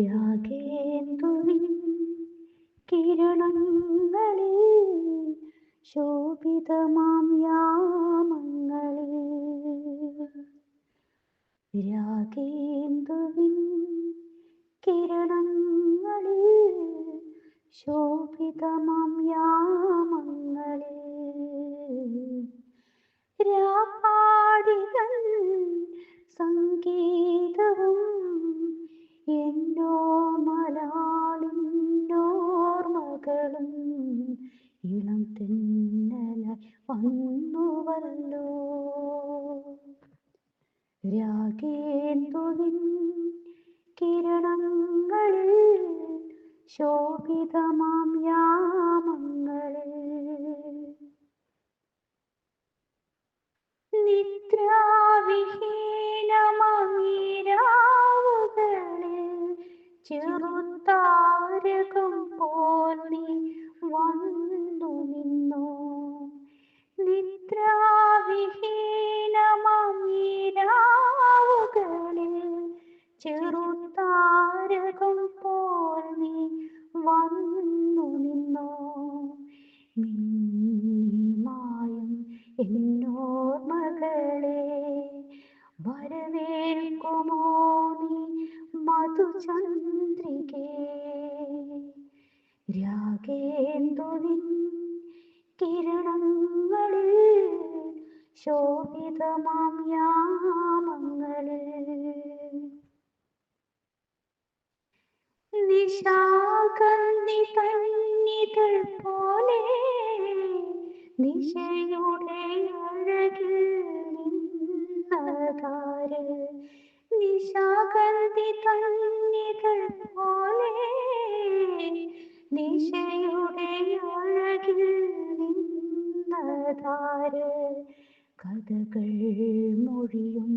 രാഗേന്ദുവിൻ കിരണങ്ങളിൽ ശോഭിതമാം യാമങ്ങളിൽ രാഗേന്ദുവിൻ കിരണങ്ങളിൽ ശോഭിതമാം യാമങ്ങളിൽ തെന്നലായി വന്നുവല്ലോ രാഗേന്ദുവിൻ കിരണങ്ങളിൽ ശോഭിതമാം യാമങ്ങളിൽ നിദ്രാവിഹീനമീരാവുകളിൽ ചെറുതാരകം ചെറുതാരകം പോൽ നീ വന്നു നിന്നോ? മിന്നിമായും എന്നോർമകളെ വരവേൽക്കുമോ നീ മധുചന്ദ്രികേ? രാഗേന്ദുവിൻ കിരണങ്ങളിൽ ശോഭിതമാം യാമങ്ങളിൽ നിശാകന്നി തന്നിതൾ പോലെ നിശയുടെ അഴകിൽ നിന്നതാര്? നിശാകന്തി തന്നിതൾ പോലെ നിശയുടെ അഴകിൽ നിന്നതാര്? കഥകൾ മൊഴിയും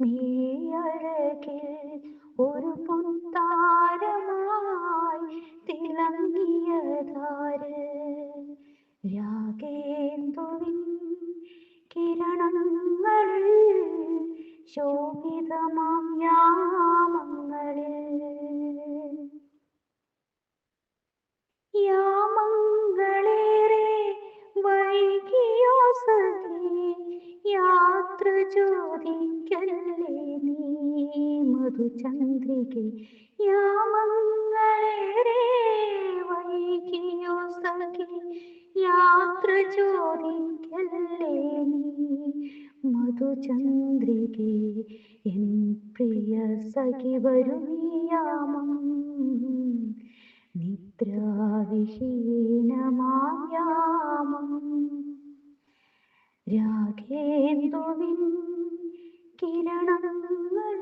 നീ ഒരു ശോഭിതമാം യാമങ്ങളിൽ. യാമങ്ങളേറെ വൈകിയോ സഖി യാത്ര ചോദിക്കല്ലേ നീ മധുചന്ദ്രികെ? യാമങ്ങളേറെ വൈകിയോ സഖി യാത്ര ചോദിക്കല്ലേ നീ മധുചന്ദ്രികെ എൻ പ്രിയ സഖി വരുമീയാമം നിദ്രാവിഹീനമായാമം. രാഘേന്ദുവിൻ കിരണങ്ങൾ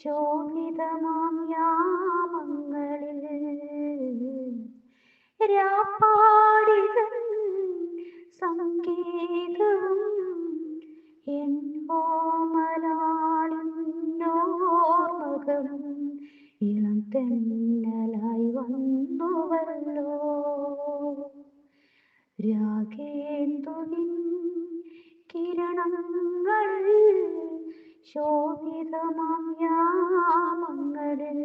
ശോഭിതമാം യാമങ്ങളിൽ രാപ്പാടിതൻ സംഗീതവും തെന്നലായി വന്നുവല്ലോ. രാഗേന്ദുവിൻ കിരണങ്ങൾ ശോഭിതമാം യാമങ്ങളിൽ